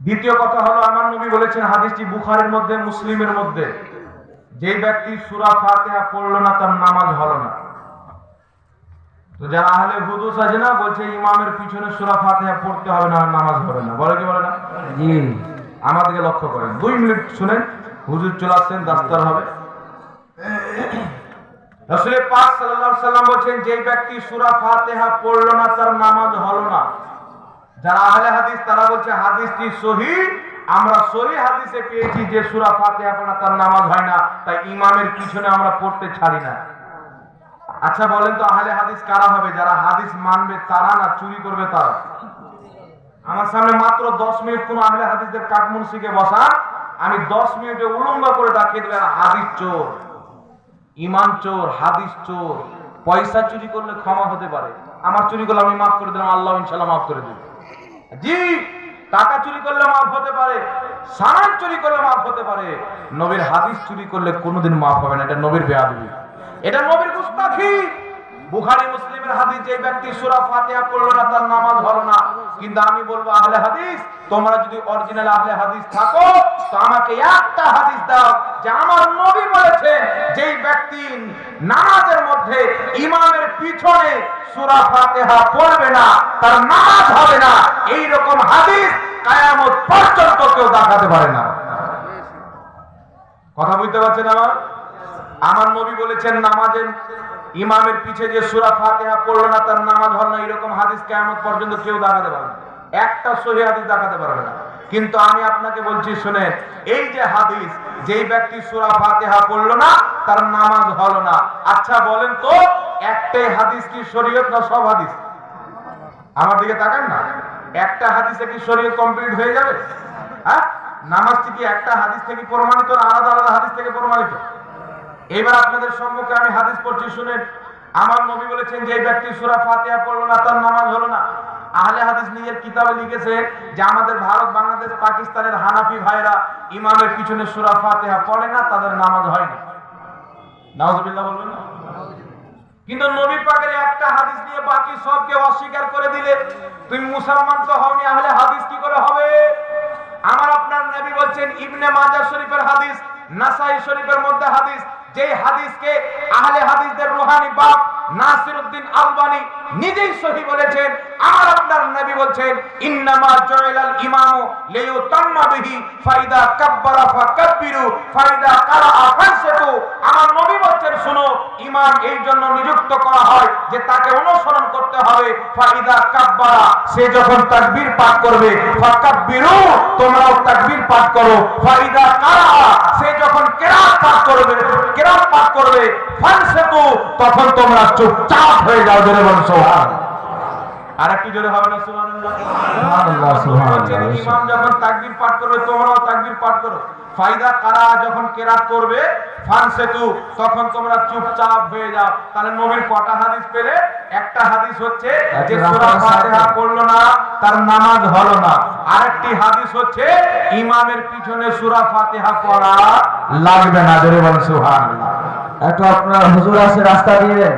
দ্বিতীয় কথা হলো আমার নবী বলেছেন হাদিসটি বুখারীর মধ্যে মুসলিমের মধ্যে যেই ব্যক্তি সূরা ফাতিহা পড়ল না তার নামাজ হলো না। তো যারা আহলে হুদুস আছে না বলছে ইমামের পিছনে সূরা ফাতিহা পড়তে হবে না নামাজ হবে না। বলে কি বলে না? জি। আমাদেরকে লক্ষ্য করেন। দুই মিনিট শুনেন হুজুর চলে আসছেন দাস্তার হবে। রসুল পাক সাল্লাল্লাহু আলাইহি সাল্লাম বলছেন যে ব্যক্তি সূরা ফাতিহা পড়ল না তার নামাজ যারা আহলে হাদিস, তারা বলছে, হাদিসটি সহি। আমরা সহি হাদিসে পেয়েছি যে সূরা ফাতিহা পড়া তার নামাজ হয় না। তাই ইমামের পিছনে আমরা পড়তে ছাড়ি না। আচ্ছা বলেন তো আহলে হাদিস কারা হবে? যারা হাদিস মানবে, তারা না চুরি করবে তারা? আমার সামনে মাত্র দশ মিনিট কোন আহলে হাদিসদের কাঠমুন্সিকে বসা আমি দশ মিনিটে উলঙ্গ করে দেখিয়ে দেবে হাদিস চোর ইমান চোর, হাদিস চোর, পয়সা চুরি করলে ক্ষমা হতে পারে। আমার চুরি করলে আমি মাফ করে দিলাম, আল্লাহ ইনশাল্লাহ মাফ করে দেবে। জি, টাকা চুরি করলে মাফ হতে পারে চুরি করলে মাফ হতে পারে, নবীর হাদিস চুরি করলে কোনোদিন মাফ হবে না, এটা নবীর বেয়াদবি। এটা নবীর গুস্তাখি বুখারী মুসলিমের হাদিস, যে ব্যক্তি ফাতিহা পড়ল না, তার নামাজ হলো না। কিন্তু আমি বলব, আহলে হাদিস, তোমরা যদি অরিজিনাল আহলে হাদিস থাকো, তো আমাকে একটা হাদিস দাও, যে আমার নবী বলেছেন, যেই ব্যক্তি নামাজের মধ্যে ইমামের পিছনে সূরা ফাতিহা পড়বে না, তার নামাজ হবে না, এই পর্যন্ত কেউ দেখাতে পারে না। কথা বুঝতে পারছেন আমার? আমার নবী বলেছেন নামাজের ইমামের পিছে যে সূরা ফাতিহা পড়ল না, তার নামাজ হল না, এরকম হাদিস কিয়ামত পর্যন্ত কেউ দেখাতে পারবে একটা সহি হাদিস দেখাতে পারবে না। কিন্তু আমি আপনাকে বলছি, শুনেন, এই যে হাদিস, যেই ব্যক্তি সূরা ফাতিহা পড়ল না, তার নামাজ হলো না। আচ্ছা বলেন তো, একটাই হাদিস কি শরীয়ত না সব হাদিস? আমার দিকে তাকান না। একটা হাদিসে কি শরীয়ত কমপ্লিট হয়ে যাবে? হ্যাঁ? নামাজটি কি একটা হাদিস থেকে প্রমাণিত আলাদা আলাদা হাদিস থেকে প্রমাণিত? এবার আপনাদের সম্মুখে আমি হাদিস শুনেন। আমার নবী বলেছেন যে ব্যক্তি সূরা ফাতিহা পড়ল না, তার নামাজ হলো না। আহলে হাদিস নিজের কিতাবে লিখেছে যে, আমাদের ভারত, বাংলাদেশ, পাকিস্তানের হানাফি ভাইরা ইমামের পিছনে সূরা ফাতিহা পড়ে না, তাদের নামাজ হয় না বলবেন না? কিন্তু নবী পাকের একটা হাদিস নিয়ে বাকি সবকে অস্বীকার করে দিলে, তুমি মুসলমান তো হওনি, আহলে হাদিস কি করে হবে? আমার আপনার নবী বলছেন, ইবনে মাজাহ শরীফের হাদিস, নাসাই শরীফের মধ্যে হাদিস, যেই হাদিসকে আহলে হাদিসদের রুহানি বাপ নাসিরউদ্দিন আলবানী নিজেই সহি বলেছেন, আমার আপনার নবী বলছেন, ইন্নামা জয়লাল ইমামু লিয়ুতাম্মা বিহি, ফাইদা কাব্বারা ফাকাব্বিরু, ফাইদা কারাআ ফানসিতু আমার নবী বলছেন শুনো ইমাম এই জন্য নিযুক্ত করা হয় যে তাকে অনুসরণ করতে হবে। ফাইদা কাব্বারা, সে যখন তাকবীর পাঠ করবে, ফাকাব্বিরু, তোমরাও তাকবীর পাঠ করো। ফাইদা কারা সে যখন কেরাত পাঠ করবে, কেরাত পাঠ করবে ফানসিতু তখন তোমরা চুপচাপ হয়ে যাও বলুন সুবহান আর একটু জোরে হবে না সুবহানাল্লাহ। সুবহানাল্লাহ, সুবহানাল্লাহ, ইমাম যখন তাকবীর পাঠ করবে তোমরাও তাকবীর পাঠ করো। ফায়দা কারা যখন কেরাত করবে তখন তোমরা চুপচাপ হয়ে যাও। তাহলে নবীর কটা হাদিস পেলে? একটা হাদিস হচ্ছে যে সূরা ফাতিহা পড়ল না তার নামাজ হলো না। আরেকটি হাদিস হচ্ছে ইমামের পিছনে সূরা ফাতিহা পড়া লাগবে না। জোরে বলুন সুবহানাল্লাহ। একটু আপনার হুজুর আছে রাস্তা দিয়ে?